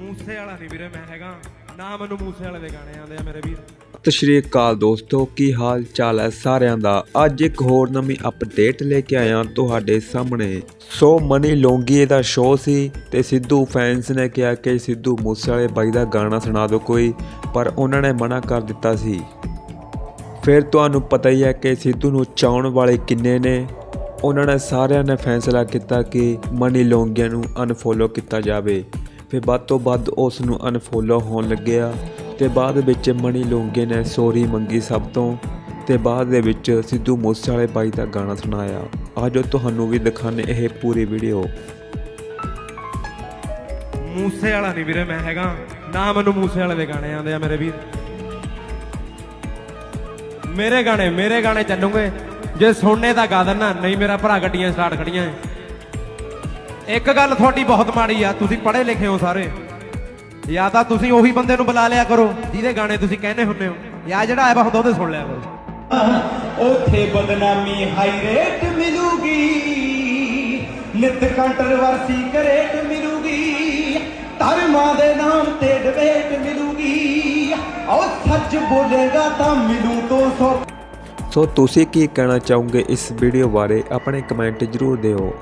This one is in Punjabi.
ਮੂਸੇ ਵਾਲਾ ਨਹੀਂ ਵੀਰੇ, ਮੈਂ ਹੈਗਾ। ਨਾ ਮੈਨੂੰ ਮੂਸੇ ਵਾਲੇ ਦੇ ਗਾਣੇ ਆਉਂਦੇ ਆ ਮੇਰੇ ਵੀਰ। ਸਤਿ ਸ਼੍ਰੀ ਅਕਾਲ ਦੋਸਤੋ, ਕੀ ਹਾਲ ਚਾਲ ਹੈ ਸਾਰਿਆਂ ਦਾ? ਅੱਜ ਇੱਕ ਹੋਰ ਨਵੀਂ ਅਪਡੇਟ ਲੈ ਕੇ ਆਇਆ ਤੁਹਾਡੇ ਸਾਹਮਣੇ। ਸੋ ਮਨੀ ਲੋਂਗੀਏ ਦਾ ਸ਼ੋਅ ਸੀ ਤੇ ਸਿੱਧੂ ਫੈਨਸ ਨੇ ਕਿਹਾ ਕਿ ਸਿੱਧੂ ਮੂਸੇਵਾਲੇ ਬਾਈ ਦਾ ਗਾਣਾ ਸੁਣਾ ਦਿਓ ਕੋਈ, ਪਰ ਉਹਨਾਂ ਨੇ ਮਨਾ ਕਰ ਦਿੱਤਾ ਸੀ। ਫਿਰ ਤੁਹਾਨੂੰ ਪਤਾ ਹੀ ਹੈ ਕਿ ਸਿੱਧੂ ਨੂੰ ਚਾਉਣ ਵਾਲੇ ਕਿੰਨੇ ਨੇ। ਉਹਨਾਂ ਨੇ ਸਾਰਿਆਂ ਨੇ ਫੈਸਲਾ ਕੀਤਾ ਕਿ ਮਨੀ ਲੋਂਗੀਆ ਨੂੰ ਅਨਫੋਲੋ ਕੀਤਾ ਜਾਵੇ। ਫਿਰ ਵੱਧ ਤੋਂ ਵੱਧ ਉਸ ਨੂੰ ਅਨਫੋਲੋ ਹੋਣ ਲੱਗਿਆ ਤੇ ਬਾਅਦ ਵਿੱਚ ਮਣੀ ਲੋਂਗੇ ਨੇ ਸੌਰੀ ਮੰਗੀ ਸਭ ਤੋਂ ਤੇ ਬਾਅਦ ਦੇ ਵਿੱਚ ਸਿੱਧੂ ਮੂਸੇਵਾਲੇ ਬਾਈ ਦਾ ਗਾਣਾ ਸੁਣਾਇਆ। ਆਜੋ ਤੁਹਾਨੂੰ ਵੀ ਦਿਖਾਣੇ ਇਹ ਪੂਰੀ ਵੀਡੀਓ ਮੂਸੇ ਵਾਲਾ ਨਹੀਂ ਵੀਰੇ ਮੈਂ ਹੈਗਾ। ਨਾ ਮੈਨੂੰ ਮੂਸੇ ਵਾਲੇ ਦੇ ਗਾਣੇ ਆਉਂਦੇ ਆ ਮੇਰੇ ਵੀਰ। ਮੇਰੇ ਗਾਣੇ ਮੇਰੇ ਗਾਣੇ ਚੱਲੂਗੇ। ਜੇ ਸੁਣਨੇ ਤਾਂ ਗਾ ਦੇਣਾ ਨਹੀਂ ਮੇਰਾ ਭਰਾ ਗੱਡੀਆਂ ਸਟਾਰਟ ਖੜੀਆਂ ਐ। ਇੱਕ ਗੱਲ ਤੁਹਾਡੀ ਬਹੁਤ ਮਾੜੀ ਆ ਤੁਸੀਂ ਪੜ੍ਹੇ ਲਿਖੇ ਹੋ ਸਾਰੇ। ਜਾਂ ਤਾਂ ਤੁਸੀਂ ਉਹੀ ਬੰਦੇ ਨੂੰ ਬੁਲਾ ਲਿਆ ਕਰੋ ਜਿਹਦੇ ਗਾਣੇ ਤੁਸੀਂ ਕਹਿੰਦੇ ਹੁੰਦੇ ਹੋ। ਜਾਂ ਜਿਹੜਾ ਆਇਆ ਹੁੰਦਾ ਉਹਦੇ ਸੁਣ ਲਿਆ ਕਰੋ। ਉਥੇ ਬਦਨਾਮੀ ਹਾਈ ਰੇਟ ਮਿਲੂਗੀ ਨਿਤ ਕੰਟਰਵਰਸੀ ਕਰੇਟ ਮਿਲੂਗੀ ਧਰਮਾਂ ਦੇ ਨਾਮ ਤੇ ਡਿਬੇਟ ਮਿਲੂਗੀ। ਔ ਸੱਚ ਬੋਲੇਗਾ ਤਾਂ ਮਿਲੂ 200 ਸੋ ਤੁਸੀਂ ਕੀ ਕਹਿਣਾ ਚਾਹੋਗੇ ਇਸ ਵੀਡੀਓ ਬਾਰੇ ਆਪਣੇ ਕਮੈਂਟ ਜ਼ਰੂਰ ਦਿਓ।